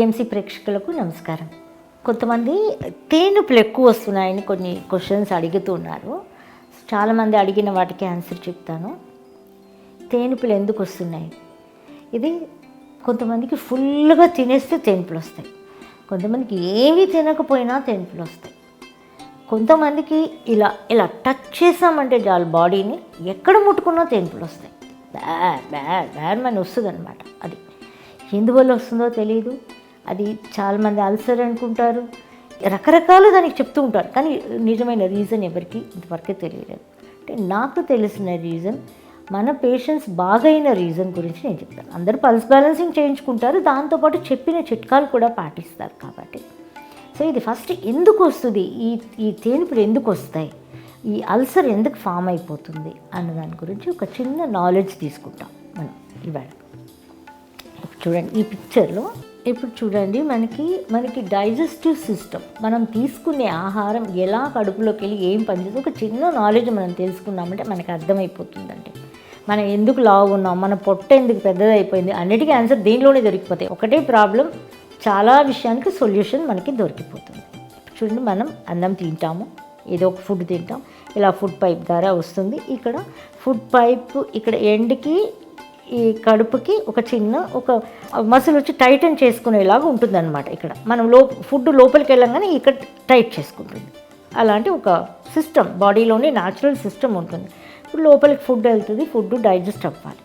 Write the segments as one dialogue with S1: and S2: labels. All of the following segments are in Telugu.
S1: టీఎంసీ ప్రేక్షకులకు నమస్కారం. కొంతమంది తేనుపులు ఎక్కువ వస్తున్నాయని కొన్ని క్వశ్చన్స్ అడుగుతున్నారు. చాలామంది అడిగిన వాటికి ఆన్సర్ చెప్తాను. తేనుపులు ఎందుకు వస్తున్నాయి? ఇది కొంతమందికి ఫుల్గా తినేస్తే తేనుపులు వస్తాయి. కొంతమందికి ఏమీ తినకపోయినా తేనుపులు వస్తాయి. కొంతమందికి ఇలా ఇలా టచ్ చేసామంటే చాలు బాడీని ఎక్కడ ముట్టుకున్నా తేనుపులు వస్తాయి. బ్యాడ్ బ్యాడ్ బ్యాడ్ మని వస్తుంది అనమాట అది ఎందువల్ల వస్తుందో తెలియదు అది చాలామంది అల్సర్ అనుకుంటారు. రకరకాలు దానికి చెప్తూ ఉంటారు. కానీ నిజమైన రీజన్ ఎవరికి ఇంతవరకే తెలియలేదు. అంటే నాకు తెలిసిన రీజన్ మన పేషెంట్స్ బాగైన రీజన్ గురించి నేను చెప్తాను. అందరూ పల్స్ బ్యాలెన్సింగ్ చేయించుకుంటారు. దాంతోపాటు చెప్పిన చిట్కాలు కూడా పాటిస్తారు కాబట్టి. సో ఇది ఫస్ట్ ఎందుకు వస్తుంది? ఈ ఈ తేనిపులు ఎందుకు వస్తాయి? ఈ అల్సర్ ఎందుకు ఫామ్ అయిపోతుంది? అన్న దాని గురించి ఒక చిన్న నాలెడ్జ్ తీసుకుంటాం మనం ఇవాళ. చూడండి ఈ పిక్చర్లో ఇప్పుడు చూడండి మనకి మనకి డైజెస్టివ్ సిస్టమ్ మనం తీసుకునే ఆహారం ఎలా కడుపులోకి వెళ్ళి ఏం పనిచేస్తుంది ఒక చిన్న నాలెడ్జ్ మనం తెలుసుకున్నామంటే మనకి అర్థమైపోతుందండి. మనం ఎందుకు లావు ఉన్నాం మన పొట్ట ఎందుకు పెద్దదైపోయింది అన్నిటికీ ఆన్సర్ దీనిలోనే దొరికిపోతాయి. ఒకటే ప్రాబ్లం చాలా విషయానికి సొల్యూషన్ మనకి దొరికిపోతుంది. చూడండి మనం అన్నం తింటాము ఏదో ఒక ఫుడ్ తింటాం ఇలా ఫుడ్ పైప్ ద్వారా వస్తుంది. ఇక్కడ ఫుడ్ పైప్ ఇక్కడ ఎండ్కి ఈ కడుపుకి ఒక చిన్న ఒక మసిల్ వచ్చి టైటన్ చేసుకునేలాగా ఉంటుందన్నమాట ఇక్కడ. మనం లో ఫుడ్ లోపలికి వెళ్ళంగానే ఇక్కడ టైట్ చేసుకుంటుంది. అలాంటి ఒక సిస్టమ్ బాడీలోనే న్యాచురల్ సిస్టమ్ ఉంటుంది. ఇప్పుడు లోపలికి ఫుడ్ వెళ్తుంది ఫుడ్ డైజెస్ట్ అవ్వాలి.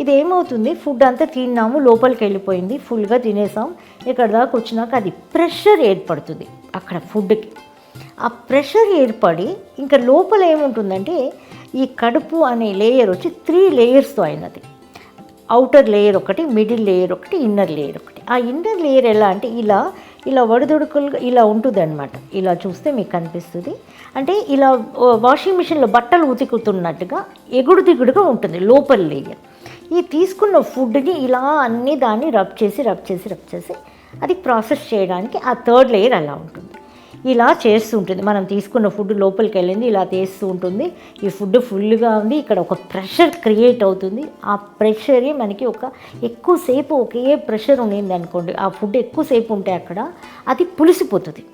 S1: ఇది ఏమవుతుంది ఫుడ్ అంతా తిన్నాము లోపలికి వెళ్ళిపోయింది ఫుల్గా తినేసాం. ఇక్కడ దాకా వచ్చినాక అది ప్రెషర్ ఏర్పడుతుంది అక్కడ ఫుడ్కి ఆ ప్రెషర్ ఏర్పడి ఇంకా లోపల ఏముంటుందంటే ఈ కడుపు అనే లేయర్ వచ్చి త్రీ లేయర్స్తో అయినది. అవుటర్ లేయర్ ఒకటి మిడిల్ లేయర్ ఒకటి ఇన్నర్ లేయర్ ఒకటి. ఆ ఇన్నర్ లేయర్ ఎలా అంటే ఇలా ఇలా వడిదుడుకులుగా ఇలా ఉంటుంది అనమాట ఇలా చూస్తే మీకు కనిపిస్తుంది అంటే ఇలా వాషింగ్ మిషన్లో బట్టలు ఉతుకుతున్నట్టుగా ఎగుడు దిగుడుగా ఉంటుంది లోపల లేయర్ ఈ తీసుకున్న ఫుడ్ని ఇలా అన్ని దాన్ని రబ్ చేసి రబ్ చేసి రబ్ చేసి అది ప్రాసెస్ చేయడానికి ఆ థర్డ్ లేయర్ అలా ఉంటుంది. ఇలా చేస్తూ ఉంటుంది. మనం తీసుకున్న ఫుడ్ లోపలికి వెళ్ళింది ఇలా తీస్తూ ఉంటుంది. ఈ ఫుడ్ ఫుల్గా ఉంది. ఇక్కడ ఒక ప్రెషర్ క్రియేట్ అవుతుంది. ఆ ప్రెషరే మనకి ఒక ఎక్కువసేపు ఒకే ప్రెషర్ ఉండింది అనుకోండి. ఆ ఫుడ్ ఎక్కువసేపు ఉంటే అక్కడ అది పులిసిపోతుంది.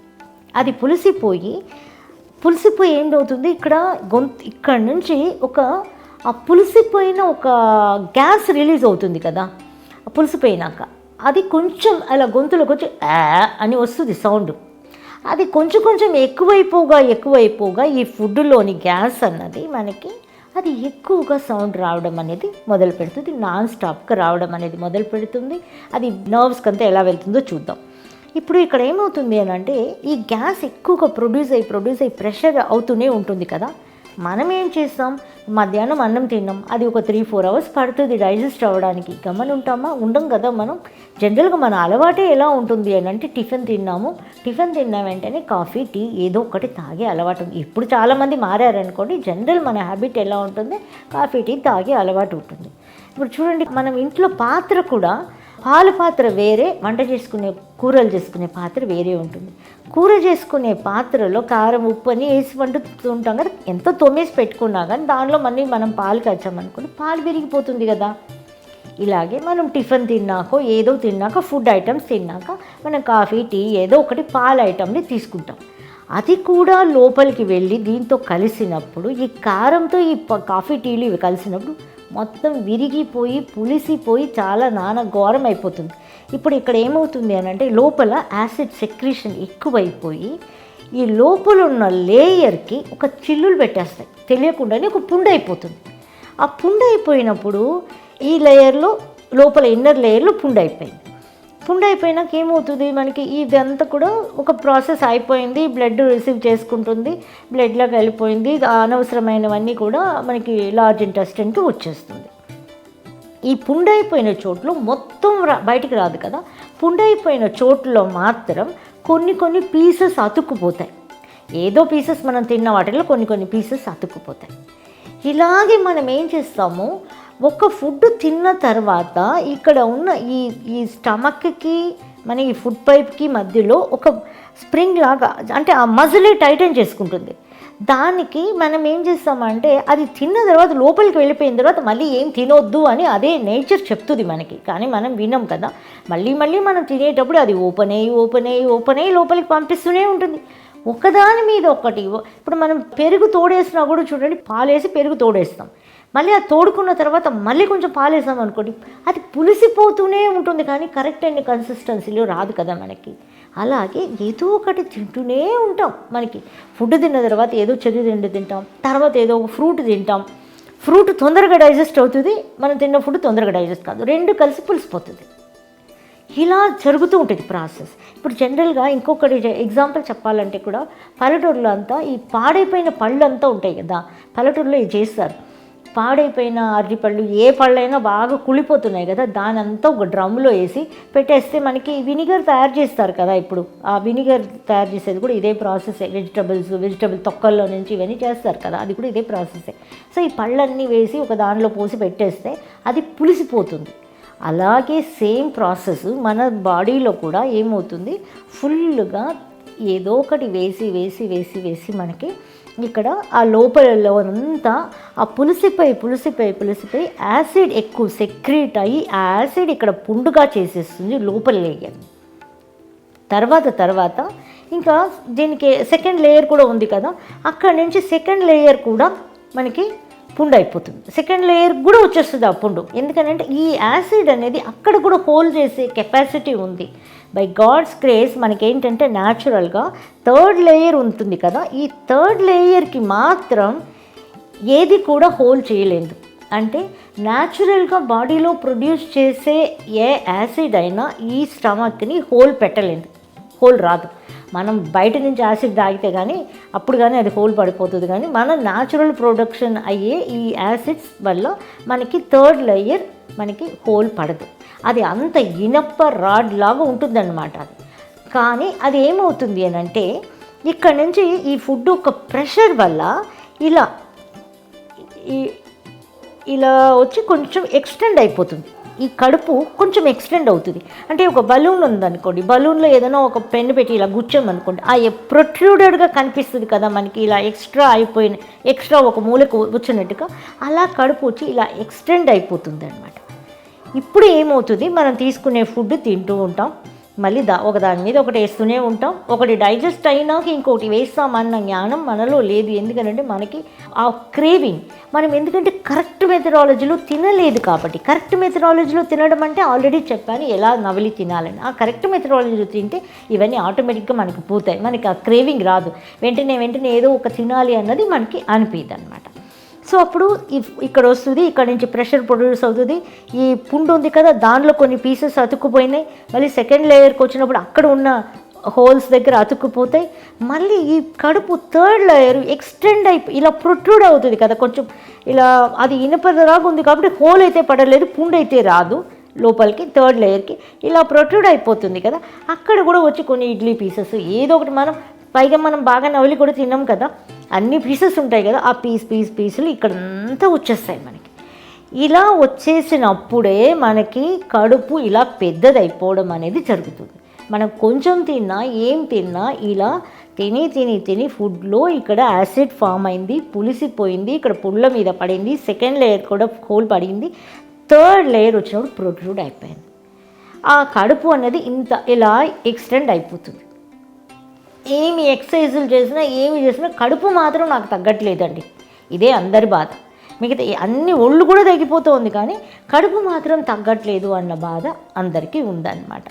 S1: అది పులిసిపోయి పులిసిపోయి ఏంటవుతుంది ఇక్కడ గొంతు ఇక్కడ నుంచి ఒక ఆ పులిసిపోయిన ఒక గ్యాస్ రిలీజ్ అవుతుంది కదా. పులిసిపోయినాక. అది కొంచెం అలా గొంతులోకి వచ్చి అని వస్తుంది సౌండ్. అది కొంచెం కొంచెం ఎక్కువైపోగా ఎక్కువైపోగా ఈ ఫుడ్లోని గ్యాస్ అన్నది మనకి అది ఎక్కువగా సౌండ్ రావడం అనేది మొదలు పెడుతుంది. నాన్ స్టాప్గా రావడం అనేది మొదలు పెడుతుంది. అది నర్వ్స్కి అంతా ఎలా వెళ్తుందో చూద్దాం. ఇప్పుడు ఇక్కడ ఏమవుతుంది అని అంటే ఈ గ్యాస్ ఎక్కువగా ప్రొడ్యూస్ అయ్యి ప్రొడ్యూస్ అయ్యి ప్రెషర్ అవుతూనే ఉంటుంది కదా. మనం ఏం చేస్తాం? మధ్యాహ్నం అన్నం తిన్నాం. అది ఒక త్రీ ఫోర్ అవర్స్ పడుతుంది డైజెస్ట్ అవ్వడానికి. గమని ఉంటామా ఉండం కదా మనం. జనరల్గా మన అలవాటే ఎలా ఉంటుంది అని అంటే టిఫిన్ తిన్నాము. టిఫిన్ తిన్న వెంటనే కాఫీ టీ ఏదో ఒకటి తాగే అలవాటు ఇప్పుడు చాలామంది మారారనుకోండి జనరల్ మన హ్యాబిట్ ఎలా ఉంటుంది? కాఫీ టీ తాగే అలవాటు ఉంటుంది. ఇప్పుడు చూడండి మనం ఇంట్లో పాత్ర కూడా పాలు పాత్ర వేరే వంట చేసుకునే కూరలు చేసుకునే పాత్ర వేరే ఉంటుంది. కూర చేసుకునే పాత్రలో కారం ఉప్పు అని వేసి వండుతుంటాం కదా. ఎంత తొమ్మేసి పెట్టుకున్నా కానీ దానిలో మళ్ళీ మనం పాలు కాచామనుకోండి పాలు విరిగిపోతుంది కదా. ఇలాగే మనం టిఫిన్ తిన్నాకో ఏదో తిన్నాక ఫుడ్ ఐటమ్స్ తిన్నాక మనం కాఫీ టీ ఏదో ఒకటి పాల ఐటమ్ని తీసుకుంటాం. అది కూడా లోపలికి వెళ్ళి దీంతో కలిసినప్పుడు ఈ కారంతో ఈ ప- కాఫీ టీలు ఇవి కలిసినప్పుడు మొత్తం విరిగిపోయి పులిసిపోయి చాలా నానా ఘోరం అయిపోతుంది ఇప్పుడు ఇక్కడ ఏమవుతుంది అని అంటే లోపల యాసిడ్ సెక్రీషన్ ఎక్కువైపోయి ఈ లోపల ఉన్న లేయర్కి ఒక చిల్లులు పెట్టేస్తాయి. తెలియకుండానే ఒక పుండు అయిపోతుంది. ఆ పుండు అయిపోయినప్పుడు ఈ లేయర్లో లోపల ఇన్నర్ లేయర్లో పుండు అయిపోయింది. పుండు అయిపోయినాక ఏమవుతుంది? మనకి ఇదంతా కూడా ఒక ప్రాసెస్ అయిపోయింది. బ్లడ్ రిసీవ్ చేసుకుంటుంది. బ్లడ్లోకి వెళ్ళిపోయింది. అనవసరమైనవన్నీ కూడా మనకి లార్జ్ ఇంటెస్టెంట్కి వచ్చేస్తుంది. ఈ పుండైపోయిన చోట్లు మొత్తం రా బయటికి రాదు కదా. పుండైపోయిన చోట్లో మాత్రం కొన్ని కొన్ని పీసెస్ అతుక్కుపోతాయి. ఏదో పీసెస్ మనం తిన్న వాటిలో కొన్ని కొన్ని పీసెస్ అతుక్కుపోతాయి. ఇలాగే మనం ఏం చేస్తాము? ఒక ఫుడ్ తిన్న తర్వాత ఇక్కడ ఉన్న ఈ ఈ స్టమక్కి మన ఈ ఫుడ్ పైప్కి మధ్యలో ఒక స్ప్రింగ్ లాగా అంటే ఆ మజిలే టైటన్ చేసుకుంటుంది. దానికి మనం ఏం చేస్తామంటే అది తిన్న తర్వాత లోపలికి వెళ్ళిపోయిన తర్వాత మళ్ళీ ఏం తినొద్దు అని అదే నేచర్ చెప్తుంది మనకి. కానీ మనం వినం కదా మళ్ళీ మళ్ళీ మనం తినేటప్పుడు అది ఓపెన్ అయ్యి ఓపెన్ అయ్యి ఓపెన్ అయ్యి లోపలికి పంపిస్తూనే ఉంటుంది. ఒకదాని మీద ఒకటి ఇప్పుడు మనం పెరుగు తోడేసినా కూడా చూడండి పాలేసి పెరుగు తోడేస్తాం. మళ్ళీ అది తోడుకున్న తర్వాత మళ్ళీ కొంచెం పాలేసాం అనుకోండి అది పులిసిపోతూనే ఉంటుంది. కానీ కరెక్ట్ అయిన కన్సిస్టెన్సీలో రాదు కదా మనకి. అలాగే ఏదో ఒకటి తింటూనే ఉంటాం మనకి. ఫుడ్ తిన్న తర్వాత ఏదో చెరువు తిండి తింటాం తర్వాత ఏదో ఒక ఫ్రూట్ తింటాం. ఫ్రూట్ తొందరగా డైజెస్ట్ అవుతుంది మనం తిన్న ఫుడ్ తొందరగా డైజెస్ట్ కాదు. రెండు కలిసి పులిసిపోతుంది. ఇలా జరుగుతూ ఉంటుంది ప్రాసెస్. ఇప్పుడు జనరల్గా ఇంకొకటి ఎగ్జాంపుల్ చెప్పాలంటే కూడా పల్లెటూరులో అంతా ఈ పాడైపోయిన పళ్ళు అంతా ఉంటాయి కదా పల్లెటూరులో ఇది చేస్తారు. పాడైపోయిన అరటిపళ్ళు ఏ పళ్ళైనా బాగా కుళ్ళిపోతున్నాయి కదా దానంతా ఒక డ్రమ్లో వేసి పెట్టేస్తే మనకి వినిగర్ తయారు చేస్తారు కదా ఇప్పుడు. ఆ వినిగర్ తయారు చేసేది కూడా ఇదే ప్రాసెస్ వెజిటబుల్స్ వెజిటబుల్ తొక్కల్లో నుంచి ఇవన్నీ చేస్తారు కదా అది కూడా ఇదే ప్రాసెసే సో ఈ పళ్ళన్నీ వేసి ఒక దానిలో పోసి పెట్టేస్తే అది పులిసిపోతుంది. అలాగే సేమ్ ప్రాసెస్ మన బాడీలో కూడా ఏమవుతుంది? ఫుల్గా ఏదో ఒకటి వేసి వేసి వేసి వేసి మనకి ఇక్కడ ఆ లోపలలో అంతా ఆ పులిసిపోయి పులిసిపోయి పులిసిపోయి యాసిడ్ ఎక్కువ సెక్రీట్ అయ్యి ఆ యాసిడ్ ఇక్కడ పుండుగా చేసేస్తుంది లోపల లేయర్ తర్వాత తర్వాత ఇంకా దీనికి సెకండ్ లేయర్ కూడా ఉంది కదా అక్కడ నుంచి సెకండ్ లేయర్ కూడా మనకి పుండు అయిపోతుంది. సెకండ్ లేయర్ కూడా వచ్చేస్తుంది ఆ పుండు. ఎందుకంటే ఈ యాసిడ్ అనేది అక్కడ కూడా హోల్ చేసే కెపాసిటీ ఉంది. బై గాడ్స్ క్రేజ్ మనకేంటంటే న్యాచురల్గా థర్డ్ లేయర్ ఉంటుంది కదా. ఈ థర్డ్ లేయర్కి మాత్రం ఏది కూడా హోల్ చేయలేదు. అంటే న్యాచురల్గా బాడీలో ప్రొడ్యూస్ చేసే ఏ యాసిడ్ అయినా ఈ స్టమక్ని హోల్ పెట్టలేదు. హోల్ రాదు. మనం బయట నుంచి యాసిడ్ తాగితే కానీ అప్పుడు కానీ అది హోల్ పడిపోతుంది కానీ మన న్యాచురల్ ప్రొడక్షన్ అయ్యే ఈ యాసిడ్స్ వల్ల మనకి థర్డ్ లేయర్ మనకి హోల్ పడదు. అది అంత ఇనప్ప రాడ్ లాగా ఉంటుందన్నమాట అది. కానీ అది ఏమవుతుంది అని అంటే ఇక్కడ నుంచి ఈ ఫుడ్ ఒక ప్రెషర్ వల్ల ఇలా ఈ ఇలా వచ్చి కొంచెం ఎక్స్టెండ్ అయిపోతుంది. ఈ కడుపు కొంచెం ఎక్స్టెండ్ అవుతుంది. అంటే ఒక బలూన్ ఉందనుకోండి బలూన్లో ఏదైనా ఒక పెన్ను పెట్టి ఇలా గుచ్చామనుకోండి ఆ ప్రొట్రూడెడ్గా కనిపిస్తుంది కదా మనకి ఇలా ఎక్స్ట్రా అయిపోయిన ఎక్స్ట్రా ఒక మూలకు వచ్చినట్టుగా అలా కడుపు వచ్చి ఇలా ఎక్స్టెండ్ అయిపోతుంది అనమాట ఇప్పుడు ఏమవుతుంది? మనం తీసుకునే ఫుడ్ తింటూ ఉంటాం. మళ్ళీ దా ఒక దాని మీద ఒకటి వేస్తూనే ఉంటాం. ఒకటి డైజెస్ట్ అయినాక ఇంకొకటి వేస్తామన్న జ్ఞానం మనలో లేదు. ఎందుకంటే మనకి ఆ క్రేవింగ్. మనం ఎందుకంటే కరెక్ట్ మెథడాలజీలో తినలేదు కాబట్టి. కరెక్ట్ మెథడాలజీలో తినడం అంటే ఆల్రెడీ చెప్పాను. ఎలా నవలి తినాలని. ఆ కరెక్ట్ మెథడాలజీలో తింటే ఇవన్నీ ఆటోమేటిక్గా మనకి పోతాయి. మనకి ఆ క్రేవింగ్ రాదు. వెంటనే వెంటనే ఏదో ఒక తినాలి అన్నది మనకి అనిపించదు అనమాట సో అప్పుడు ఇఫ్- ఇక్కడ వస్తుంది ఇక్కడ నుంచి ప్రెషర్ ప్రొడ్యూస్ అవుతుంది. ఈ పుండు ఉంది కదా దానిలో కొన్ని పీసెస్ అతుక్కుపోయినాయి. మళ్ళీ సెకండ్ లేయర్కి వచ్చినప్పుడు అక్కడ ఉన్న హోల్స్ దగ్గర అతుక్కుపోతాయి. మళ్ళీ ఈ కడుపు థర్డ్ లేయర్ ఎక్స్టెండ్ అయిపోయి ఇలా ప్రొట్రూడ్ అవుతుంది కదా కొంచెం. ఇలా అది ఇనపదలాగా ఉంది కాబట్టి హోల్ అయితే పడలేదు పుండు అయితే రాదు లోపలికి థర్డ్ లేయర్కి ఇలా ప్రొట్రూడ్ అయిపోతుంది కదా. అక్కడ కూడా వచ్చి కొన్ని ఇడ్లీ పీసెస్ ఏదో ఒకటి మనం పైగా మనం బాగా నవలి కూడా తిన్నాం కదా అన్ని పీసెస్ ఉంటాయి కదా ఆ పీస్ పీస్ పీసులు ఇక్కడంతా వచ్చేస్తాయి మనకి. ఇలా వచ్చేసినప్పుడే మనకి కడుపు ఇలా పెద్దదైపోవడం అనేది జరుగుతుంది. మనం కొంచెం తిన్నా ఏం తిన్నా ఇలా తిని తిని తిని ఫుడ్లో ఇక్కడ యాసిడ్ ఫామ్ అయింది పులిసిపోయింది ఇక్కడ పుళ్ళ మీద పడింది సెకండ్ లేయర్ కూడా హోల్ పడింది థర్డ్ లేయర్ వచ్చినప్పుడు ప్రొడ్యూడ్ అయిపోయింది. ఆ కడుపు అనేది ఇంత ఇలా ఎక్స్టెండ్ అయిపోతుంది. ఏమి ఎక్సర్సైజులు చేసినా ఏమి చేసినా కడుపు మాత్రం నాకు తగ్గట్లేదండి. ఇదే అందరి బాధ. మిగతా అన్ని ఒళ్ళు కూడా తగ్గిపోతుంది కానీ కడుపు మాత్రం తగ్గట్లేదు అన్న బాధ అందరికీ ఉందన్నమాట.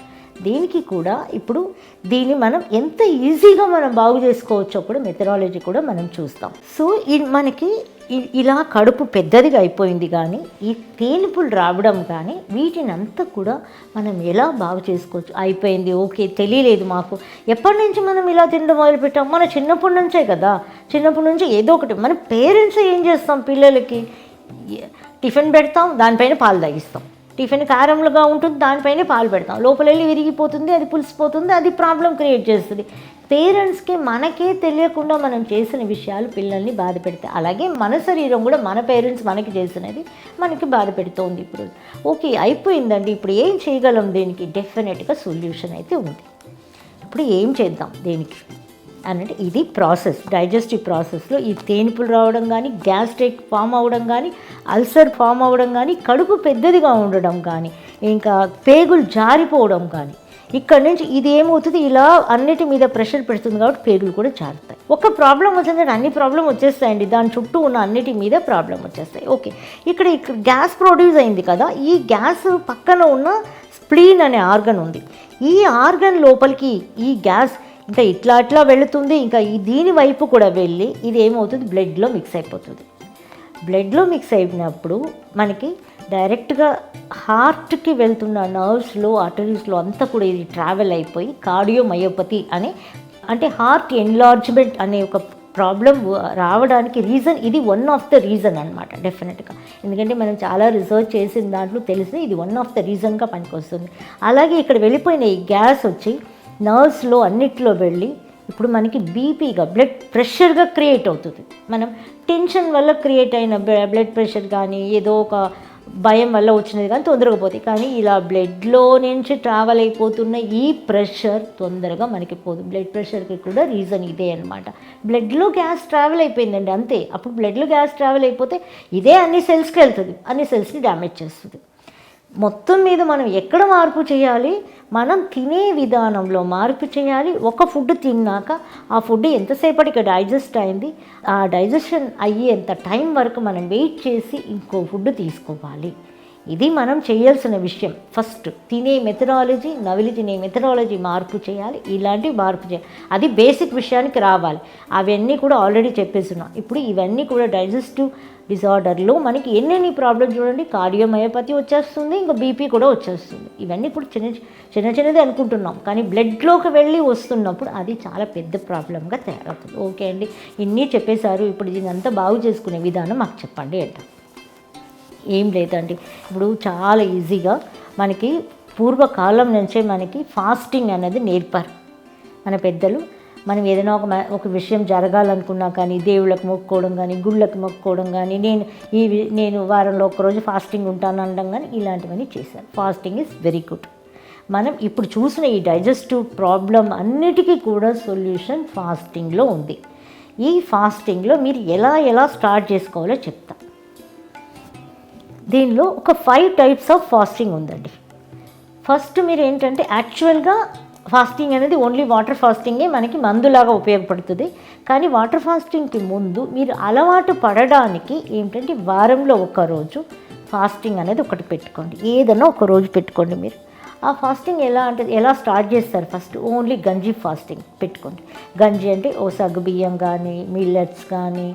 S1: దీనికి కూడా ఇప్పుడు దీన్ని మనం ఎంత ఈజీగా మనం బాగు చేసుకోవచ్చో కూడా మెథడాలజీ కూడా మనం చూస్తాం. సో ఈ మనకి ఇలా కడుపు పెద్దదిగా అయిపోయింది కానీ ఈ తేనిపులు రావడం కానీ వీటిని అంతా కూడా మనం ఎలా బాగు చేసుకోవచ్చు? అయిపోయింది ఓకే తెలియలేదు మాకు. ఎప్పటి నుంచి మనం ఇలా తినడం మొదలుపెట్టాం? మన చిన్నప్పటి నుంచే కదా. చిన్నప్పటి నుంచి ఏదో ఒకటి. మన పేరెంట్స్ ఏం చేస్తాం పిల్లలకి? టిఫిన్ పెడతాం దానిపైన పాలు తాగిస్తాం. టిఫిన్ కారంలుగా ఉంటుంది దానిపైనే పాలు పెడతాం. లోపల వెళ్ళి విరిగిపోతుంది అది పులిసిపోతుంది అది ప్రాబ్లం క్రియేట్ చేస్తుంది. పేరెంట్స్కి మనకే తెలియకుండా మనం చేసిన విషయాలు పిల్లల్ని బాధ పెడతాయి. అలాగే మన శరీరం కూడా మన పేరెంట్స్ మనకి చేసినది మనకి బాధ పెడుతోంది ఇప్పుడు. ఓకే అయిపోయిందండి. ఇప్పుడు ఏం చేయగలం? దీనికి డెఫినెట్గా సొల్యూషన్ అయితే ఉంది. ఇప్పుడు ఏం చేద్దాం? దీనికి? అనంటే ఇది ప్రాసెస్ డైజెస్టివ్ ప్రాసెస్లో ఈ తేనిపులు రావడం కానీ గ్యాస్ట్రిక్ ఫామ్ అవ్వడం కానీ అల్సర్ ఫామ్ అవ్వడం కానీ కడుపు పెద్దదిగా ఉండడం కానీ ఇంకా పేగులు జారిపోవడం కానీ ఇక్కడ నుంచి ఇది ఏమవుతుంది? ఇలా అన్నిటి మీద ప్రెషర్ పెడుతుంది కాబట్టి పేగులు కూడా జారుతాయి. ఒక ప్రాబ్లం వచ్చిందంటే అన్ని ప్రాబ్లం వచ్చేస్తాయండి. దాని చుట్టూ ఉన్న అన్నిటి మీద ప్రాబ్లం వచ్చేస్తాయి. ఓకే. ఇక్కడ ఇక్కడ గ్యాస్ ప్రొడ్యూస్ అయింది కదా ఈ గ్యాస్ పక్కన ఉన్న స్ప్లీన్ అనే ఆర్గన్ ఉంది. ఈ ఆర్గన్ లోపలికి ఈ గ్యాస్ ఇంకా ఇట్లా అట్లా వెళుతుంది. ఇంకా ఈ దీని వైపు కూడా వెళ్ళి ఇది ఏమవుతుంది? బ్లడ్లో మిక్స్ అయిపోతుంది. బ్లడ్లో మిక్స్ అయినప్పుడు మనకి డైరెక్ట్గా హార్ట్కి వెళ్తున్న నర్వ్స్లో ఆర్టరీస్లో అంతా కూడా ఇది ట్రావెల్ అయిపోయి కార్డియోమయోపతి అని అంటే హార్ట్ ఎన్లార్జ్మెంట్ అనే ఒక ప్రాబ్లం రావడానికి రీజన్ ఇది వన్ ఆఫ్ ద రీజన్ అనమాట డెఫినెట్గా. ఎందుకంటే మనం చాలా రిసర్చ్ చేసిన దాంట్లో తెలిసి ఇది వన్ ఆఫ్ ద రీజన్గా పనికొస్తుంది. అలాగే ఇక్కడ వెళ్ళిపోయిన ఈ గ్యాస్ వచ్చి నర్వ్స్లో అన్నిట్లో వెళ్ళి ఇప్పుడు మనకి బీపీగా బ్లడ్ ప్రెషర్గా క్రియేట్ అవుతుంది. మనం టెన్షన్ వల్ల క్రియేట్ అయిన బ్లడ్ ప్రెషర్ కానీ ఏదో ఒక భయం వల్ల వచ్చినది కానీ తొందరగా పోతాయి. కానీ ఇలా బ్లడ్లో నుంచి ట్రావెల్ అయిపోతున్న ఈ ప్రెషర్ తొందరగా మనకి పోదు. బ్లడ్ ప్రెషర్కి కూడా రీజన్ ఇదే అనమాట బ్లడ్లో గ్యాస్ ట్రావెల్ అయిపోయిందండి అంతే. అప్పుడు బ్లడ్లో గ్యాస్ ట్రావెల్ అయిపోతే ఇదే అన్ని సెల్స్కి వెళ్తుంది. అన్ని సెల్స్ని డ్యామేజ్ చేస్తుంది. మొత్తం మీద మనం ఎక్కడ మార్పు చేయాలి? మనం తినే విధానంలో మార్పు చేయాలి. ఒక ఫుడ్ తిన్నాక ఆ ఫుడ్ ఎంతసేపటికి డైజెస్ట్ అయింది? ఆ డైజెషన్ అయ్యేంత టైం వరకు మనం వెయిట్ చేసి ఇంకో ఫుడ్ తీసుకోవాలి. ఇది మనం చేయాల్సిన విషయం. ఫస్ట్ తినే మెథడాలజీ నవిలి తినే మెథడాలజీ మార్పు చేయాలి. ఇలాంటివి మార్పు చేయాలి. అది బేసిక్ విషయానికి రావాలి. అవన్నీ కూడా ఆల్రెడీ చెప్పేస్తున్నాం. ఇప్పుడు ఇవన్నీ కూడా డైజెస్టివ్ డిజార్డర్లో మనకి ఎన్నెన్ని ప్రాబ్లమ్స్ చూడండి కార్డియోమయోపతి వచ్చేస్తుంది ఇంకా బీపీ కూడా వచ్చేస్తుంది. ఇవన్నీ ఇప్పుడు చిన్న చిన్న చిన్నది అనుకుంటున్నాం. కానీ బ్లడ్లోకి వెళ్ళి వస్తున్నప్పుడు అది చాలా పెద్ద ప్రాబ్లంగా తయారవుతుంది. ఓకే అండి. ఇన్ని చెప్పేశారు. ఇప్పుడు దీనంతా బాగు చేసుకునే విధానం మాకు చెప్పండి అంట. ఏం లేదండి. ఇప్పుడు చాలా ఈజీగా మనకి పూర్వకాలం నుంచే మనకి ఫాస్టింగ్ అనేది నేర్పారు. మన పెద్దలు మనం ఏదైనా ఒక ఒక విషయం జరగాలనుకున్నా కానీ దేవుళ్ళకి మొక్కుకోవడం కానీ గుళ్ళకి మొక్కుకోవడం కానీ నేను ఈ నేను వారంలో ఒకరోజు ఫాస్టింగ్ ఉంటాను అనడం కానీ ఇలాంటివన్నీ చేశాను. Fasting is very good. మనం ఇప్పుడు చూసిన ఈ డైజెస్టివ్ ప్రాబ్లం అన్నిటికీ కూడా సొల్యూషన్ ఫాస్టింగ్లో ఉంది. ఈ ఫాస్టింగ్లో మీరు ఎలా ఎలా స్టార్ట్ చేసుకోవాలో చెప్తా. దీనిలో ఒక ఫైవ్ టైప్స్ ఆఫ్ ఫాస్టింగ్ ఉందండి. ఫస్ట్ మీరు ఏంటంటే యాక్చువల్గా ఫాస్టింగ్ అనేది ఓన్లీ వాటర్ ఫాస్టింగే మనకి మందులాగా ఉపయోగపడుతుంది. కానీ వాటర్ ఫాస్టింగ్కి ముందు మీరు అలవాటు పడడానికి ఏంటంటే వారంలో ఒక రోజు ఫాస్టింగ్ అనేది ఒకటి పెట్టుకోండి. ఏదైనా ఒక రోజు పెట్టుకోండి మీరు. ఆ ఫాస్టింగ్ ఎలా అంటే ఎలా స్టార్ట్ చేస్తారు? ఫస్ట్ ఓన్లీ గంజి ఫాస్టింగ్ పెట్టుకోండి. గంజి అంటే ఓ సగ్గు బియ్యం కానీ మిల్లెట్స్ కానీ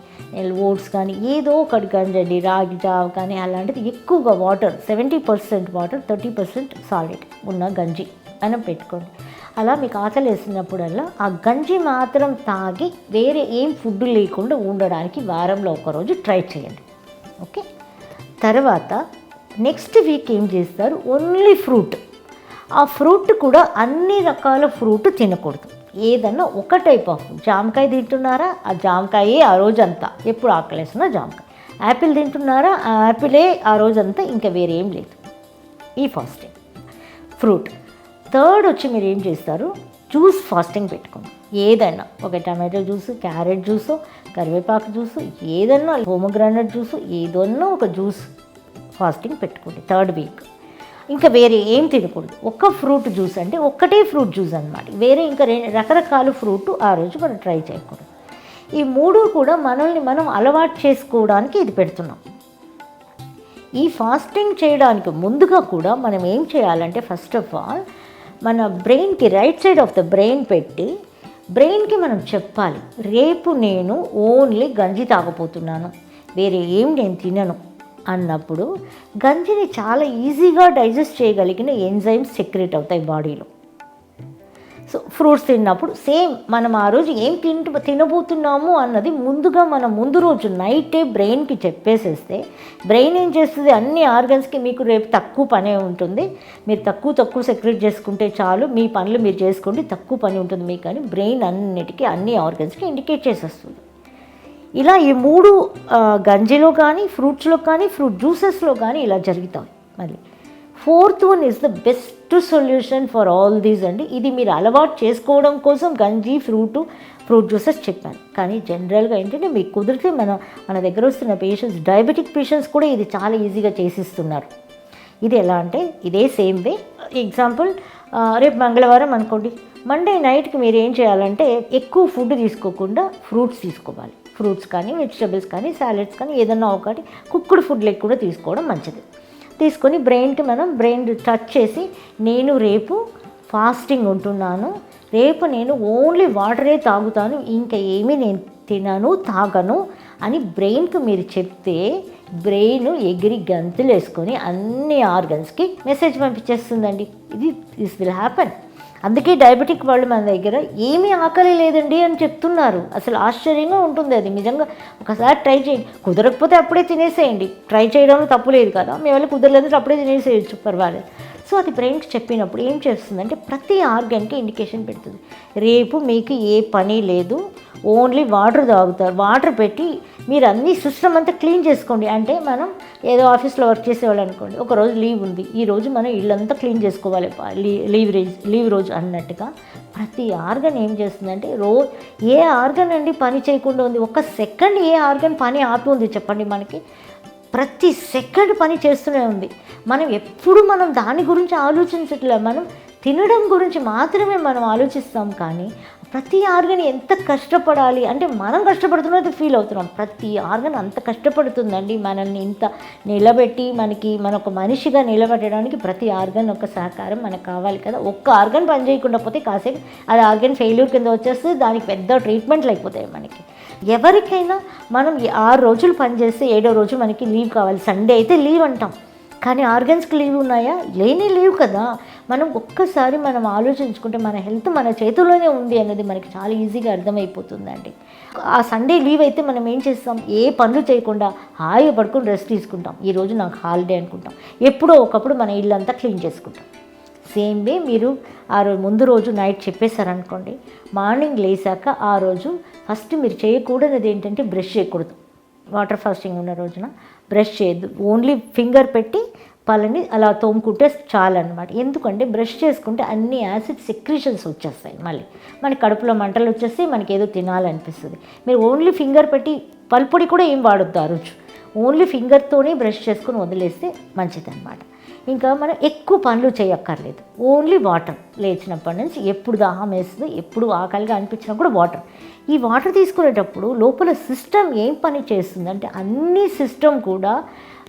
S1: ఓట్స్ కానీ ఏదో ఒకటి గంజి అండి. రాగి జావ కానీ అలాంటిది ఎక్కువగా water seventy percent water thirty percent solid ఉన్న గంజి మనం పెట్టుకోండి. అలా మీకు ఆకలి వేసినప్పుడల్లా ఆ గంజి మాత్రం తాగి వేరే ఏం ఫుడ్ లేకుండా ఉండడానికి వారంలో ఒకరోజు ట్రై చేయండి. ఓకే? తర్వాత నెక్స్ట్ వీక్ ఏం చేస్తారు? Only fruit. ఆ ఫ్రూట్ కూడా అన్ని రకాల ఫ్రూట్ తినకూడదు. ఏదన్నా ఒక టైప్ ఆఫ్ జామకాయ తింటున్నారా? ఆ జామకాయే ఆ రోజంతా. ఎప్పుడు ఆకలేసినా జామకాయ. యాపిల్ తింటున్నారా? ఆ యాపిలే ఆ రోజంతా. ఇంకా వేరే లేదు. ఈ ఫాస్టింగ్ ఫ్రూట్. థర్డ్ వచ్చి మీరు ఏం చేస్తారు? జ్యూస్ ఫాస్టింగ్ పెట్టుకోండి. ఏదైనా ఒక టమాటో జ్యూస్ క్యారెట్ జ్యూస్ కరివేపాకు జ్యూస్ ఏదన్నా హోమోగ్రానైట్ జ్యూస్ ఏదన్నా ఒక జ్యూస్ ఫాస్టింగ్ పెట్టుకోండి థర్డ్ వీక్. ఇంకా వేరే ఏం తినకూడదు. ఒక్క ఫ్రూట్ జ్యూస్ అంటే ఒక్కటే ఫ్రూట్ జ్యూస్ అనమాట వేరే ఇంకా రకరకాల ఫ్రూట్ ఆ రోజు మనం ట్రై చేయకూడదు. ఈ మూడు కూడా మనల్ని మనం అలవాటు చేసుకోవడానికి ఇది పెడుతున్నాం. ఈ ఫాస్టింగ్ చేయడానికి ముందుగా కూడా మనం ఏం చేయాలంటే ఫస్ట్ ఆఫ్ ఆల్ మన బ్రెయిన్కి right side of the brain పెట్టి బ్రెయిన్కి మనం చెప్పాలి రేపు నేను ఓన్లీ గంజి తాగపోతున్నాను వేరే ఏం నేను తినను అన్నప్పుడు గంజిని చాలా ఈజీగా డైజెస్ట్ చేయగలిగిన ఎంజైమ్స్ సెక్రెట్ అవుతాయి బాడీలో సో ఫ్రూట్స్ తిన్నప్పుడు సేమ్ మనం ఆ రోజు ఏం తింటు తినబోతున్నాము అన్నది ముందుగా మనం ముందు రోజు నైటే బ్రెయిన్కి చెప్పేసేస్తే బ్రెయిన్ ఏం చేస్తుంది? అన్ని ఆర్గన్స్కి మీకు రేపు తక్కువ పనే ఉంటుంది. మీరు తక్కువ తక్కువ సెక్రెట్ చేసుకుంటే చాలు. మీ పనులు మీరు చేసుకోండి తక్కువ పని ఉంటుంది మీకు కానీ బ్రెయిన్ అన్నిటికీ అన్ని ఆర్గన్స్కి ఇండికేట్ చేసేస్తుంది. ఇలా ఈ మూడు గంజిలో కానీ ఫ్రూట్స్లో కానీ ఫ్రూట్ జ్యూసెస్లో కానీ ఇలా జరుగుతాయి. మళ్ళీ fourth one is the best best solution for all these అండి. ఇది మీరు అలవాటు చేసుకోవడం కోసం గంజి ఫ్రూట్ ఫ్రూట్ జ్యూసెస్ చెప్పాను. కానీ జనరల్గా ఏంటంటే మీకు కుదిరితే మన మన దగ్గర వస్తున్న పేషెంట్స్ డయాబెటిక్ పేషెంట్స్ కూడా ఇది చాలా ఈజీగా చేసిస్తున్నారు. ఇది ఎలా అంటే ఇదే సేమ్ వే ఎగ్జాంపుల్ రేపు మంగళవారం అనుకోండి. మండే నైట్కి మీరు ఏం చేయాలంటే ఎక్కువ ఫుడ్ తీసుకోకుండా ఫ్రూట్స్ తీసుకోవాలి. ఫ్రూట్స్ కానీ వెజిటబుల్స్ కానీ సాలెడ్స్ కానీ ఏదన్నా ఒకటి కుక్కుడు ఫుడ్ లెక్క కూడా తీసుకోవడం మంచిది. తీసుకొని బ్రెయిన్కి మనం బ్రెయిన్ టచ్ చేసి నేను రేపు ఫాస్టింగ్ ఉంటున్నాను. రేపు నేను ఓన్లీ వాటరే తాగుతాను. ఇంకా ఏమీ నేను తినను తాగను అని బ్రెయిన్కి మీరు చెప్తే బ్రెయిన్ ఎగిరి గంతులు వేసుకొని అన్ని ఆర్గన్స్కి మెసేజ్ పంపించేస్తుందండి. ఇది దిస్ విల్ హ్యాపన్ అందుకే డయాబెటిక్ వాళ్ళు మన దగ్గర ఏమీ ఆకలి లేదండి అని చెప్తున్నారు. అసలు ఆశ్చర్యంగా ఉంటుంది అది. నిజంగా ఒకసారి ట్రై చేయండి. కుదరకపోతే అప్పుడే తినేసేయండి. ట్రై చేయడంలో తప్పు లేదు కదా. మీ వాళ్ళు కుదరలేదు అప్పుడే తినేసేయచ్చు పర్వాలేదు. సో అది బ్రెయిన్కి చెప్పినప్పుడు ఏం చేస్తుందంటే ప్రతి ఆర్గన్కి ఇండికేషన్ పెడుతుంది. రేపు మీకు ఏ పని లేదు. ఓన్లీ వాటర్ తాగుతారు వాటర్ పెట్టి మీరు అన్ని సిస్టమ్ అంతా క్లీన్ చేసుకోండి. అంటే మనం ఏదో ఆఫీస్లో వర్క్ చేసేవాళ్ళు అనుకోండి ఒక రోజు లీవ్ ఉంది. ఈ రోజు మనం ఇళ్ళంతా క్లీన్ చేసుకోవాలి. లీవ్ రేజ్ లీవ్ రోజు అన్నట్టుగా ప్రతి ఆర్గన్ ఏం చేస్తుందంటే రో ఏ ఆర్గన్ అండి పని చేయకుండా ఉంది? ఒక సెకండ్ ఏ ఆర్గన్ పని ఆపి ఉంది చెప్పండి మనకి? ప్రతి సెకండ్ పని చేస్తూనే ఉంది. మనం ఎప్పుడు మనం దాని గురించి ఆలోచించట్లే. మనం తినడం గురించి మాత్రమే మనం ఆలోచిస్తాం కానీ ప్రతి ఆర్గన్ ఎంత కష్టపడాలి? అంటే మనం కష్టపడుతున్నది ఫీల్ అవుతున్నాం. ప్రతి ఆర్గన్ అంత కష్టపడుతుందండి మనల్ని ఇంత నిలబెట్టి మనకి మన ఒక మనిషిగా నిలబెట్టడానికి ప్రతి ఆర్గన్ ఒక సహకారం మనకు కావాలి కదా. ఒక్క ఆర్గన్ పని చేయకుండా పోతే కాసేపు అది ఆర్గన్ ఫెయిల్యూర్ కింద వచ్చేస్తే దానికి పెద్ద ట్రీట్మెంట్లు అయిపోతాయి మనకి. ఎవరికైనా మనం ఆరు రోజులు పనిచేస్తే ఏడో రోజు మనకి లీవ్ కావాలి. సండే అయితే లీవ్ అంటాం. కానీ ఆర్గన్స్కి లీవ్ ఉన్నాయా? లేని లీవ్ కదా. మనం ఒక్కసారి మనం ఆలోచించుకుంటే మన హెల్త్ మన చేతుల్లోనే ఉంది అన్నది మనకి చాలా ఈజీగా అర్థమైపోతుందండి. ఆ సండే లీవ్ అయితే మనం ఏం చేస్తాం? ఏ పనులు చేయకుండా హాయిగా పడుకొని రెస్ట్ తీసుకుంటాం. ఈరోజు నాకు హాలిడే అనుకుంటాం. ఎప్పుడో ఒకప్పుడు మన ఇల్లంతా క్లీన్ చేసుకుంటాం. సేమ్ వే మీరు ఆ రోజు ముందు రోజు నైట్ చెప్పేశారనుకోండి. మార్నింగ్ లేసాక ఆ రోజు ఫస్ట్ మీరు చేయకూడనిది ఏంటంటే బ్రష్ చేయకూడదు. వాటర్ ఫాస్టింగ్ ఉన్న రోజున బ్రష్ చేయద్దు ఓన్లీ ఫింగర్ పెట్టి పళ్ళని అలా తోముకుంటే చాలన్నమాట. ఎందుకంటే బ్రష్ చేసుకుంటే అన్ని యాసిడ్ సెక్రీషన్స్ వచ్చేస్తాయి మళ్ళీ. మన కడుపులో మంటలు వచ్చేసి మనకి ఏదో తినాలనిపిస్తుంది. మీరు ఓన్లీ ఫింగర్ పెట్టి పల్పొడి కూడా ఏం వాడొద్దు ఆ రోజు. ఓన్లీ ఫింగర్తోనే బ్రష్ చేసుకుని వదిలేస్తే మంచిదన్నమాట. ఇంకా మనం ఎక్కువ పనులు చేయక్కర్లేదు. ఓన్లీ వాటర్ లేచినప్పటి నుంచి ఎప్పుడు దాహం వేస్తుంది ఎప్పుడు ఆకలిగా అనిపించినా కూడా వాటర్ ఈ వాటర్ తీసుకునేటప్పుడు లోపల సిస్టమ్ ఏం పని చేస్తుందంటే అన్ని సిస్టమ్ కూడా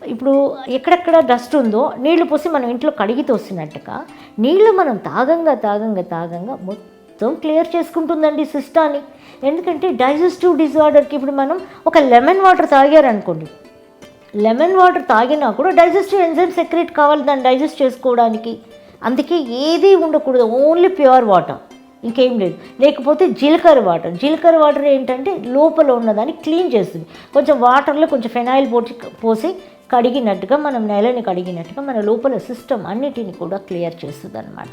S1: ఇప్పుడు ఎక్కడెక్కడ డస్ట్ ఉందో నీళ్ళు పోసి మనం ఇంట్లో కడిగి తోసినట్టుగా నీళ్ళు మనం తాగంగా తాగంగా తాగంగా మొత్తం క్లియర్ చేసుకుంటుందండి సిస్టాన్ని ఎందుకంటే డైజెస్టివ్ డిజార్డర్కి ఇప్పుడు మనం ఒక లెమన్ వాటర్ తాగారనుకోండి లెమన్ వాటర్ తాగినా కూడా డైజెస్టివ్ ఎంజైమ్ సెక్రెట్ కావాలి దాన్ని డైజెస్ట్ చేసుకోవడానికి. అందుకే ఏది ఉండకూడదు ఓన్లీ ప్యూర్ వాటర్. ఇంకేం లేదు. లేకపోతే జీలకర్ర వాటర్. జీలకర్ర వాటర్ ఏంటంటే లోపల ఉన్నదాన్ని క్లీన్ చేస్తుంది. కొంచెం వాటర్లో కొంచెం ఫెనాయిల్ పోసి పోసి కడిగినట్టుగా మనం నేలని కడిగినట్టుగా మన లోపల సిస్టమ్ అన్నిటిని కూడా క్లియర్ చేస్తుంది అనమాట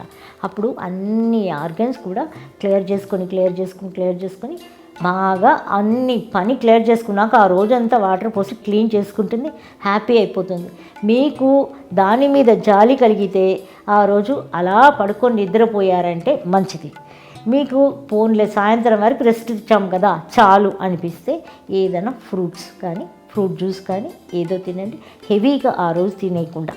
S1: అప్పుడు అన్ని ఆర్గన్స్ కూడా క్లియర్ చేసుకొని క్లియర్ చేసుకొని క్లియర్ చేసుకొని బాగా అన్ని పని క్లియర్ చేసుకున్నాక ఆ రోజంతా వాటర్ పోసి క్లీన్ చేసుకుంటుంది హ్యాపీ అయిపోతుంది. మీకు దాని మీద జాలి కలిగితే ఆ రోజు అలా పడుకొని నిద్రపోయారంటే మంచిది. మీకు ఫోన్లే సాయంత్రం వరకు రెస్ట్ ఇచ్చాం కదా చాలు అనిపిస్తే ఏదైనా ఫ్రూట్స్ కానీ ఫ్రూట్ జ్యూస్ కానీ ఏదో తినండి. హెవీగా ఆ రోజు తినేయకుండా.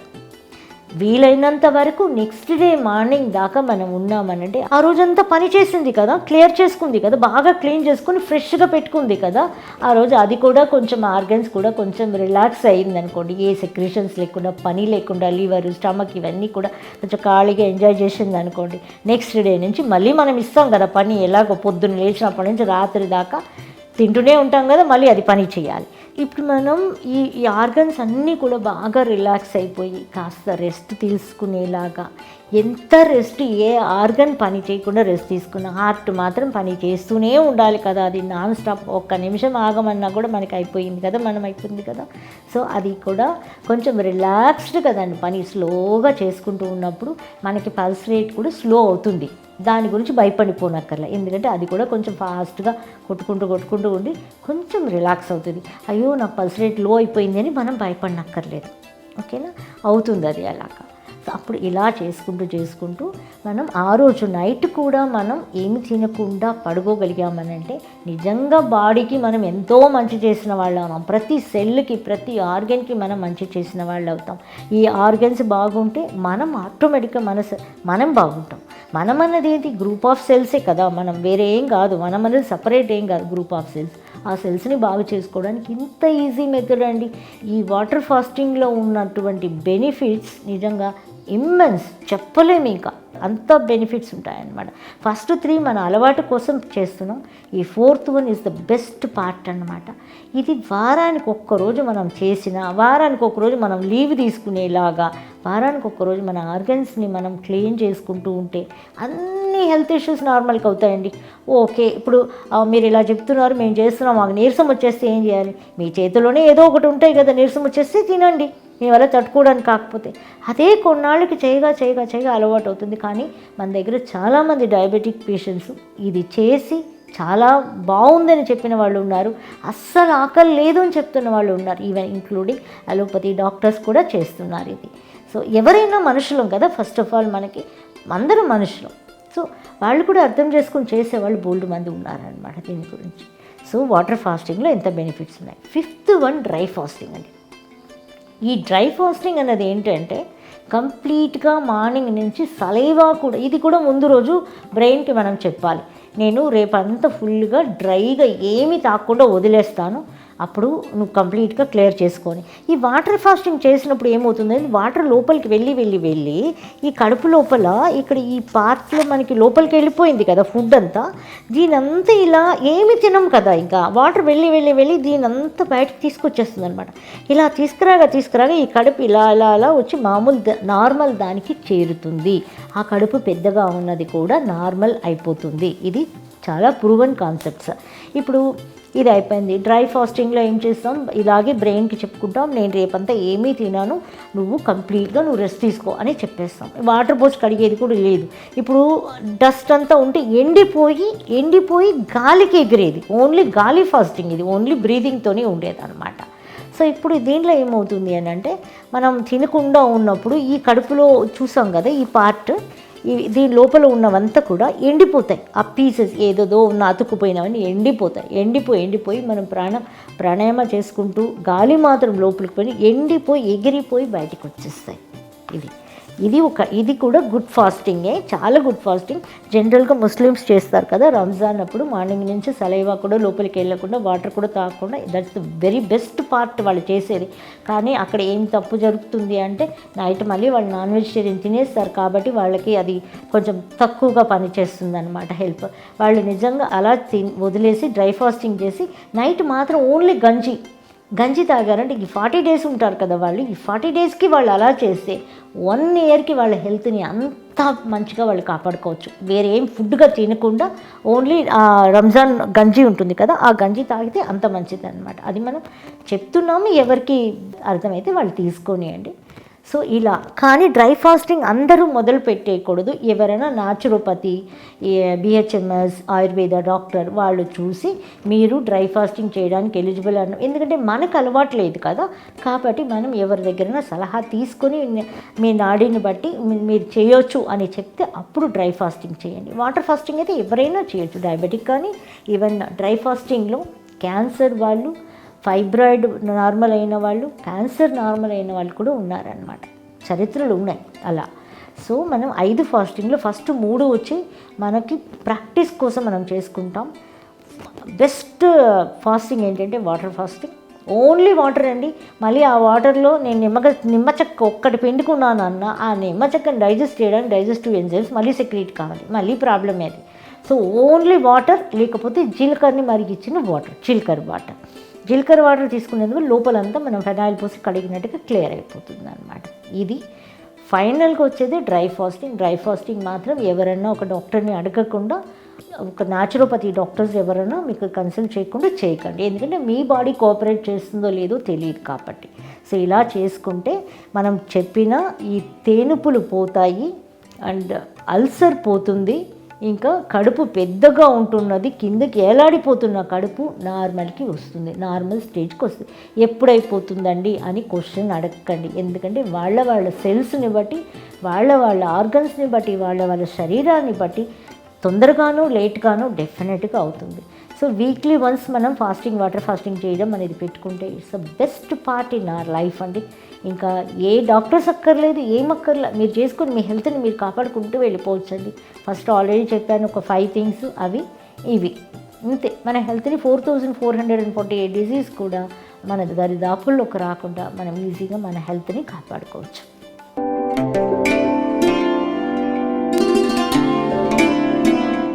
S1: వీలైనంత వరకు నెక్స్ట్ డే మార్నింగ్ దాకా మనం ఉన్నామనంటే ఆ రోజంతా పని చేసింది కదా క్లియర్ చేసుకుంది కదా బాగా క్లీన్ చేసుకుని ఫ్రెష్గా పెట్టుకుంది కదా ఆ రోజు అది కూడా కొంచెం ఆర్గన్స్ కూడా కొంచెం రిలాక్స్ అయ్యింది అనుకోండి ఏ సెక్రేషన్స్ లేకుండా పని లేకుండా లివర్ స్టమక్ ఇవన్నీ కూడా కొంచెం ఖాళీగా ఎంజాయ్ చేసింది అనుకోండి నెక్స్ట్ డే నుంచి మళ్ళీ మనం ఇస్తాం కదా పని ఎలాగో పొద్దున్న లేచినప్పటి నుంచి రాత్రి దాకా తింటూనే ఉంటాం కదా మళ్ళీ అది పని చేయాలి. ఇప్పుడు మనం ఈ ఈ ఆర్గన్స్ అన్నీ కూడా బాగా రిలాక్స్ అయిపోయి కాస్త రెస్ట్ తీసుకునేలాగా ఎంత రెస్ట్ ఏ ఆర్గన్ పని చేయకుండా రెస్ట్ తీసుకున్న హార్ట్ మాత్రం పని చేస్తూనే ఉండాలి కదా. అది నాన్ స్టాప్ ఒక్క నిమిషం ఆగమన్నా కూడా మనకి అయిపోయింది కదా మనం అయిపోయింది కదా. సో అది కూడా కొంచెం రిలాక్స్డ్ కదండి పని. స్లోగా చేసుకుంటూ ఉన్నప్పుడు మనకి పల్స్ రేట్ కూడా స్లో అవుతుంది. దాని గురించి భయపడిపోనక్కర్లే. ఎందుకంటే అది కూడా కొంచెం ఫాస్ట్గా కొట్టుకుంటూ కొట్టుకుంటూ ఉండి కొంచెం రిలాక్స్ అవుతుంది. అయ్యో నా పల్స్ రేట్లో అయిపోయింది అని మనం భయపడనక్కర్లేదు. ఓకేనా? అవుతుంది అది అలాగా. అప్పుడు ఇలా చేసుకుంటూ చేసుకుంటూ మనం ఆ రోజు నైట్ కూడా మనం ఏమి తినకుండా పడుకోగలిగామనంటే నిజంగా బాడీకి మనం ఎంతో మంచి చేసిన వాళ్ళు అవుతాం ప్రతి సెల్కి ప్రతి ఆర్గన్కి మనం మంచి చేసిన వాళ్ళు అవుతాం ఈ ఆర్గన్స్ బాగుంటే మనం ఆటోమేటిక్గా మన సె- మనం బాగుంటాం. మనం అన్నది ఏంటి? గ్రూప్ ఆఫ్ సెల్సే కదా. మనం వేరే ఏం కాదు. మనం అనేది సపరేట్ ఏం కాదు గ్రూప్ ఆఫ్ సెల్స్. ఆ సెల్స్ని బాగు చేసుకోవడానికి ఇంత ఈజీ మెథడ్ అండి. ఈ వాటర్ ఫాస్టింగ్లో ఉన్నటువంటి బెనిఫిట్స్ నిజంగా ఇమ్మెన్స్ చెప్పలేము ఇంకా అంత బెనిఫిట్స్ ఉంటాయన్నమాట. ఫస్ట్ త్రీ మన అలవాటు కోసం చేస్తున్నాం. ఈ fourth one is the best part అన్నమాట. ఇది వారానికి ఒక్కరోజు మనం చేసిన వారానికి ఒక్కరోజు మనం లీవ్ తీసుకునేలాగా వారానికి ఒక్కరోజు మన ఆర్గన్స్ని మనం క్లీన్ చేసుకుంటూ ఉంటే అన్ని హెల్త్ ఇష్యూస్ నార్మల్గా అవుతాయండి. ఓకే ఇప్పుడు మీరు ఇలా చెప్తున్నారు మేము చేస్తున్నాం మాకు నీరసం వచ్చేస్తే ఏం చేయాలి? మీ చేతిలోనే ఏదో ఒకటి ఉంటాయి కదా నీరసం వచ్చేస్తే తినండి. మీ వల్ల తట్టుకోవడానికి కాకపోతే అదే కొన్నాళ్ళకి చేయగా చేయగా చేయగా అలవాటు అవుతుంది. కానీ మన దగ్గర చాలామంది డయాబెటిక్ పేషెంట్స్ ఇది చేసి చాలా బాగుందని చెప్పిన వాళ్ళు ఉన్నారు. అస్సలు ఆకలి లేదు అని చెప్తున్న వాళ్ళు ఉన్నారు. ఈవెన్ ఇంక్లూడింగ్ అలోపతి డాక్టర్స్ కూడా చేస్తున్నారు ఇది. సో ఎవరైనా మనుషులం కదా? ఫస్ట్ ఆఫ్ ఆల్ మనకి అందరం మనుషులం. సో వాళ్ళు కూడా అర్థం చేసుకొని చేసేవాళ్ళు బోల్డ్ మంది ఉన్నారనమాట దీని గురించి. సో వాటర్ ఫాస్టింగ్లో ఎంత బెనిఫిట్స్ ఉన్నాయి? ఫిఫ్త్ వన్ డ్రై ఫాస్టింగ్ అండి. ఈ డ్రై ఫాస్టింగ్ అన్నది ఏంటంటే కంప్లీట్గా మార్నింగ్ నుంచి సలైవా కూడా ఇది కూడా ముందు రోజు బ్రెయిన్కి మనం చెప్పాలి. నేను రేపంతా ఫుల్గా డ్రైగా ఏమీ తాకుండా వదిలేస్తాను. అప్పుడు నువ్వు కంప్లీట్గా క్లియర్ చేసుకొని. ఈ వాటర్ ఫాస్టింగ్ చేసినప్పుడు ఏమవుతుంది? వాటర్ లోపలికి వెళ్ళి వెళ్ళి వెళ్ళి ఈ కడుపు లోపల ఇక్కడ ఈ పార్ట్లో మనకి లోపలికి వెళ్ళిపోయింది కదా ఫుడ్ అంతా. దీనంతా ఇలా ఏమి తినం కదా ఇంకా. వాటర్ వెళ్ళి వెళ్ళి వెళ్ళి దీనంతా బయటకు తీసుకొచ్చేస్తుంది అనమాట ఇలా తీసుకురాగా తీసుకురాగా ఈ కడుపు ఇలా ఇలా అలా వచ్చి మామూలు నార్మల్ దానికి చేరుతుంది. ఆ కడుపు పెద్దగా ఉన్నది కూడా నార్మల్ అయిపోతుంది. ఇది చాలా ప్రూవన్ కాన్సెప్ట్స్. ఇప్పుడు ఇది అయిపోయింది. డ్రై ఫాస్టింగ్లో ఏం చేస్తాం? ఇలాగే బ్రెయిన్కి చెప్పుకుంటాం. నేను రేపంతా ఏమీ తినాను. నువ్వు కంప్లీట్గా నువ్వు రెస్ట్ తీసుకో అని చెప్పేస్తాం. వాటర్ పోసి కడిగేది కూడా లేదు. ఇప్పుడు డస్ట్ అంతా ఉంటే ఎండిపోయి ఎండిపోయి గాలికి ఎగిరేది. ఓన్లీ గాలి ఫాస్టింగ్ ఇది. ఓన్లీ బ్రీదింగ్తోనే ఉండేది అనమాట సో ఇప్పుడు దీంట్లో ఏమవుతుంది అని అంటే మనం తినకుండా ఉన్నప్పుడు ఈ కడుపులో చూసాం కదా ఈ పార్ట్ దీని లోపల ఉన్నవంతా కూడా ఎండిపోతాయి. ఆ పీసెస్ ఏదేదో ఉన్న అతుక్కుపోయినవన్నీ ఎండిపోతాయి. ఎండిపోయి ఎండిపోయి మనం ప్రాణ ప్రాణాయామ చేసుకుంటూ గాలి మాత్రం లోపలికి పోయి ఎండిపోయి ఎగిరిపోయి బయటికి వచ్చేస్తాయి. ఇది ఇది ఒక ఇది కూడా గుడ్ ఫాస్టింగే చాలా గుడ్ ఫాస్టింగ్ జనరల్గా ముస్లిమ్స్ చేస్తారు కదా రంజాన్ అప్పుడు మార్నింగ్ నుంచి సలైవా కూడా లోపలికి వెళ్ళకుండా వాటర్ కూడా తాగకుండా that's the very best part వాళ్ళు చేసేది. కానీ అక్కడ ఏం తప్పు జరుగుతుంది అంటే నైట్ మళ్ళీ వాళ్ళు నాన్ వెజిటేరియన్ తినేస్తారు కాబట్టి వాళ్ళకి అది కొంచెం తక్కువగా పనిచేస్తుంది అనమాట హెల్ప్. వాళ్ళు నిజంగా అలా తిన్ వదిలేసి డ్రై ఫాస్టింగ్ చేసి నైట్ మాత్రం ఓన్లీ గంజి. గంజి తాగారంటే ఈ ఫార్టీ డేస్ ఉంటారు కదా వాళ్ళు ఈ ఫార్టీ డేస్కి వాళ్ళు అలా చేస్తే వన్ ఇయర్కి వాళ్ళ హెల్త్ని అంత మంచిగా వాళ్ళు కాపాడుకోవచ్చు. వేరే ఏం ఫుడ్గా తినకుండా ఓన్లీ ఆ రంజాన్ గంజి ఉంటుంది కదా ఆ గంజి తాగితే అంత మంచిది అనమాట అది మనం చెప్తున్నాము ఎవరికి అర్థమైతే వాళ్ళు తీసుకొనియండి. సో ఇలా. కానీ డ్రై ఫాస్టింగ్ అందరూ మొదలు పెట్టేయకూడదు. ఎవరైనా నాచురోపతి బిహెచ్ఎంఎస్ ఆయుర్వేద డాక్టర్ వాళ్ళు చూసి మీరు డ్రై ఫాస్టింగ్ చేయడానికి ఎలిజిబుల్ అన్న ఎందుకంటే మనకు అలవాటు లేదు కదా. కాబట్టి మనం ఎవరి దగ్గరైనా సలహా తీసుకొని మీ నాడిని బట్టి మీరు చేయొచ్చు అని చెప్తే అప్పుడు డ్రై ఫాస్టింగ్ చేయండి. వాటర్ ఫాస్టింగ్ అయితే ఎవరైనా చేయొచ్చు. డయాబెటిక్ కానీ ఈవెన్ డ్రై ఫాస్టింగ్లో క్యాన్సర్ వాళ్ళు ఫైబ్రాయిడ్ నార్మల్ అయిన వాళ్ళు క్యాన్సర్ నార్మల్ అయిన వాళ్ళు కూడా ఉన్నారనమాట చరిత్రలు ఉన్నాయి అలా. సో మనం ఐదు ఫాస్టింగ్లో ఫస్ట్ మూడు వచ్చి మనకి ప్రాక్టీస్ కోసం మనం చేసుకుంటాం. బెస్ట్ ఫాస్టింగ్ ఏంటంటే వాటర్ ఫాస్టింగ్. ఓన్లీ వాటర్ అండి. మళ్ళీ ఆ వాటర్లో నేను నిమ్మక నిమ్మ చెక్క ఒక్కటి పిండుకున్నాను అన్న ఆ నిమ్మ చెక్కను డైజెస్ట్ చేయడానికి డైజెస్టివ్ ఎంజైమ్స్ మళ్ళీ సెక్రీట్ కావాలి. మళ్ళీ ప్రాబ్లమే అది. సో ఓన్లీ వాటర్ లేకపోతే జీలకర్రని మరిగిచ్చిన వాటర్ జీలకర్ర వాటర్. జీలకర్ర వాటర్ తీసుకునేందుకు లోపలంతా మనం ఫెనాయిల్ పోసి కడిగినట్టుగా క్లియర్ అయిపోతుంది అనమాట ఇది ఫైనల్గా వచ్చేది డ్రై ఫాస్టింగ్. డ్రై ఫాస్టింగ్ మాత్రం ఎవరైనా ఒక డాక్టర్ని అడగకుండా ఒక న్యాచురోపతి డాక్టర్స్ ఎవరైనా మీకు కన్సల్ట్ చేయకుండా చేయకండి. ఎందుకంటే మీ బాడీ కోఆపరేట్ చేస్తుందో లేదో తెలియదు కాబట్టి. సో ఇలా చేసుకుంటే మనం చెప్పిన ఈ తేనుపులు పోతాయి అండ్ అల్సర్ పోతుంది. ఇంకా కడుపు పెద్దగా ఉంటున్నది కిందకి ఏలాడిపోతున్న కడుపు నార్మల్కి వస్తుంది నార్మల్ స్టేజ్కి వస్తుంది. ఎప్పుడైపోతుందండి అని క్వశ్చన్ అడగకండి ఎందుకంటే వాళ్ళ వాళ్ళ సెల్స్ని బట్టి వాళ్ళ వాళ్ళ ఆర్గన్స్ని బట్టి వాళ్ళ వాళ్ళ శరీరాన్ని బట్టి తొందరగానో లేట్గానో డెఫినెట్గా అవుతుంది. సో వీక్లీ వన్స్ మనం ఫాస్టింగ్ వాటర్ ఫాస్టింగ్ చేయడం అనేది పెట్టుకుంటే it's the best part in our life అండి. ఇంకా ఏ డాక్టర్స్ అక్కర్లేదు ఏం అక్కర్లే మీరు చేసుకుని మీ హెల్త్ని మీరు కాపాడుకుంటూ వెళ్ళిపోవచ్చండి. ఫస్ట్ ఆల్రెడీ చెప్పాను ఒక ఫైవ్ థింగ్స్ అవి ఇవి. అంతే మన హెల్త్ని four thousand four hundred and forty eight disease కూడా మన దరిదాపుల్లోకి రాకుండా మనం ఈజీగా మన హెల్త్ని కాపాడుకోవచ్చు.